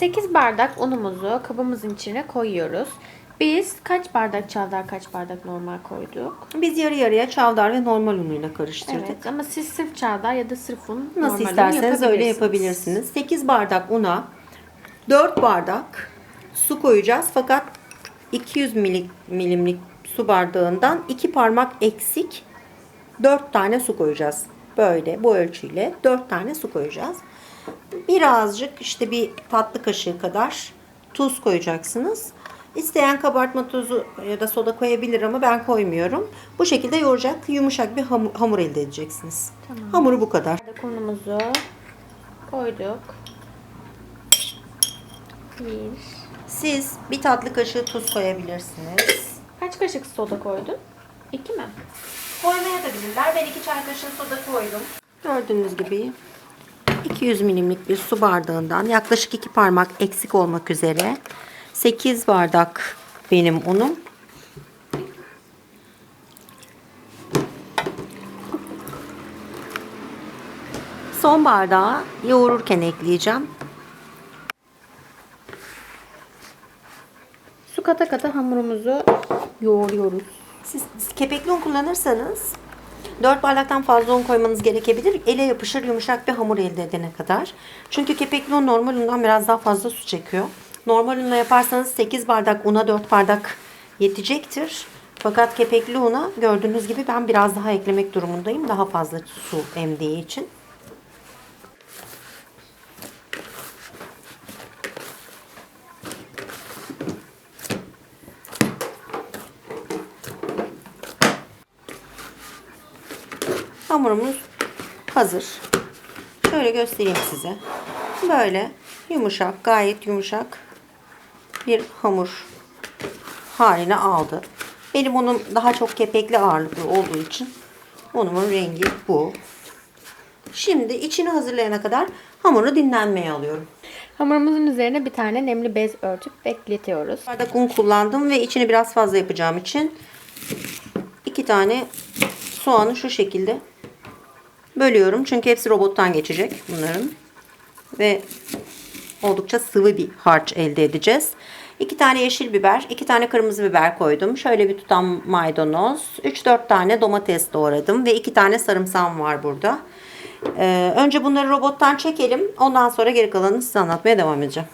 8 bardak unumuzu kabımızın içine koyuyoruz. Biz kaç bardak çavdar kaç bardak normal koyduk? Biz yarı yarıya çavdar ve normal unuyla karıştırdık. Evet ama siz sırf çavdar ya da sırf un Nasıl isterseniz öyle yapabilirsiniz. 8 bardak una 4 bardak su koyacağız. Fakat 200 mili- milimlik su bardağından 2 parmak eksik 4 tane su koyacağız. Böyle bu ölçüyle 4 tane su koyacağız. Birazcık işte bir tatlı kaşığı kadar tuz koyacaksınız. İsteyen kabartma tozu ya da soda koyabilir ama ben koymuyorum. Bu şekilde yoğuracak yumuşak bir hamur, hamur elde edeceksiniz. Hamuru bu kadar. Bardak unumuzu koyduk. Bir. Siz bir tatlı kaşığı tuz koyabilirsiniz. Kaç kaşık soda koydun? İki mi? Koymaya da bilirler. Ben iki çay kaşığı soda koydum. Gördüğünüz gibi 200 milimlik bir su bardağından yaklaşık iki parmak eksik olmak üzere 8 bardak benim unum. Son bardağı yoğururken ekleyeceğim. Su kata kata hamurumuzu yoğuruyoruz. Siz kepekli un kullanırsanız 4 bardaktan fazla un koymanız gerekebilir. Ele yapışır yumuşak bir hamur elde edene kadar. Çünkü kepekli un normal undan biraz daha fazla su çekiyor. Normal unla yaparsanız 8 bardak una 4 bardak yetecektir. Fakat kepekli una gördüğünüz gibi ben biraz daha eklemek durumundayım. Daha fazla su emdiği için. Hamurumuz hazır. Şöyle göstereyim size. Böyle yumuşak, gayet yumuşak bir hamur haline aldı. Benim unum daha çok kepekli ağırlıklı olduğu için unumun rengi bu. Şimdi içini hazırlayana kadar hamuru dinlenmeye alıyorum. Hamurumuzun üzerine bir tane nemli bez örtüp bekletiyoruz. bardak un kullandım ve içini biraz fazla yapacağım için iki tane soğanı şu şekilde bölüyorum. Çünkü hepsi robottan geçecek bunların. Ve oldukça sıvı bir harç elde edeceğiz. İki tane yeşil biber, iki tane kırmızı biber koydum. Şöyle bir tutam maydanoz, 3-4 tane domates doğradım ve iki tane sarımsağım var burada. Ee, önce bunları robottan çekelim. Ondan sonra geri kalanını size anlatmaya devam edeceğim.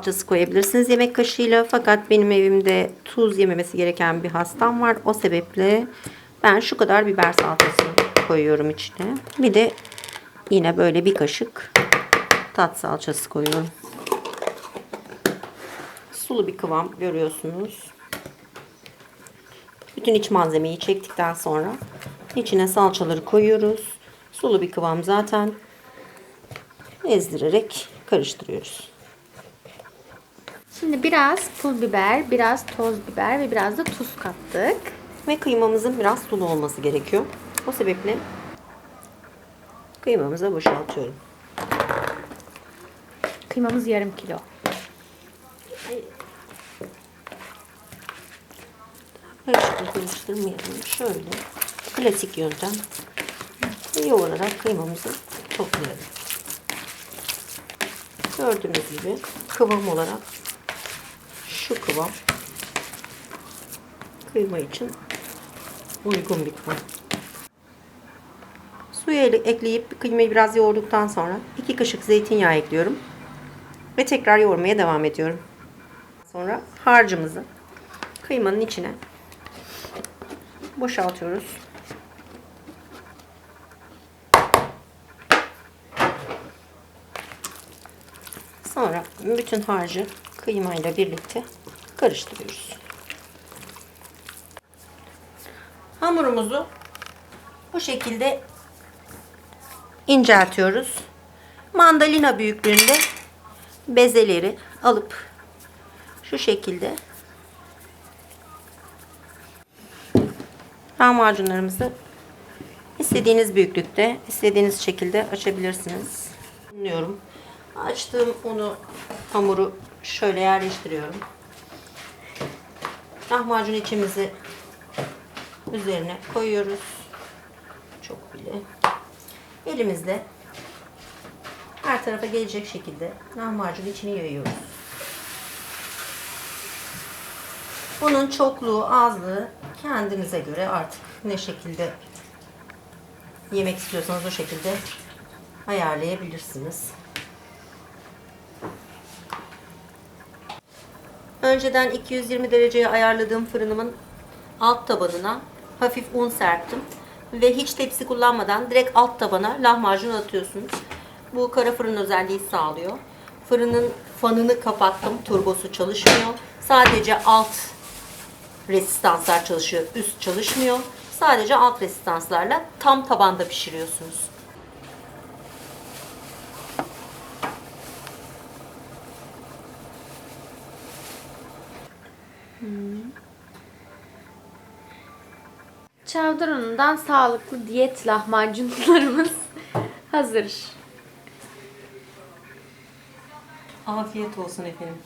Salçası koyabilirsiniz yemek kaşığıyla. Fakat benim evimde tuz yememesi gereken bir hastam var. O sebeple ben şu kadar biber salçası koyuyorum içine. Bir de yine böyle bir kaşık tat salçası koyuyorum. Sulu bir kıvam görüyorsunuz. Bütün iç malzemeyi çektikten sonra içine salçaları koyuyoruz. Sulu bir kıvam zaten ezdirerek karıştırıyoruz. Şimdi biraz pul biber, biraz toz biber ve biraz da tuz kattık. Ve kıymamızın biraz sulu olması gerekiyor. O sebeple kıymamıza boşaltıyorum. Kıymamız yarım kilo. Karıştır karıştırmayalım. Şöyle klasik yöntem yoğurarak kıymamızı toplayalım. Gördüğünüz gibi kıvam olarak şu kıvam kıyma için uygun bir kıvam. Ele- ekleyip kıymayı biraz yoğurduktan sonra 2 kaşık zeytinyağı ekliyorum. Ve tekrar yoğurmaya devam ediyorum. Sonra harcımızı kıymanın içine boşaltıyoruz. Sonra bütün harcı kıymayla birlikte karıştırıyoruz. Hamurumuzu bu şekilde inceltiyoruz. Mandalina büyüklüğünde bezeleri alıp şu şekilde lahmacunlarımızı istediğiniz büyüklükte, istediğiniz şekilde açabilirsiniz. Açtığım unu, hamuru şöyle yerleştiriyorum. Lahmacun içimizi üzerine koyuyoruz. Çok bile. Elimizle her tarafa gelecek şekilde lahmacun içini yayıyoruz. Bunun çokluğu, azlığı kendinize göre artık ne şekilde yemek istiyorsanız o şekilde ayarlayabilirsiniz. Önceden 220 dereceye ayarladığım fırınımın alt tabanına hafif un serptim. Ve hiç tepsi kullanmadan direkt alt tabana lahmacun atıyorsunuz. Bu kara fırın özelliği sağlıyor. Fırının fanını kapattım. Turbosu çalışmıyor. Sadece alt resistanslar çalışıyor. Üst çalışmıyor. Sadece alt resistanslarla tam tabanda pişiriyorsunuz. Çavdar unundan sağlıklı diyet lahmacunlarımız hazır. Afiyet olsun efendim.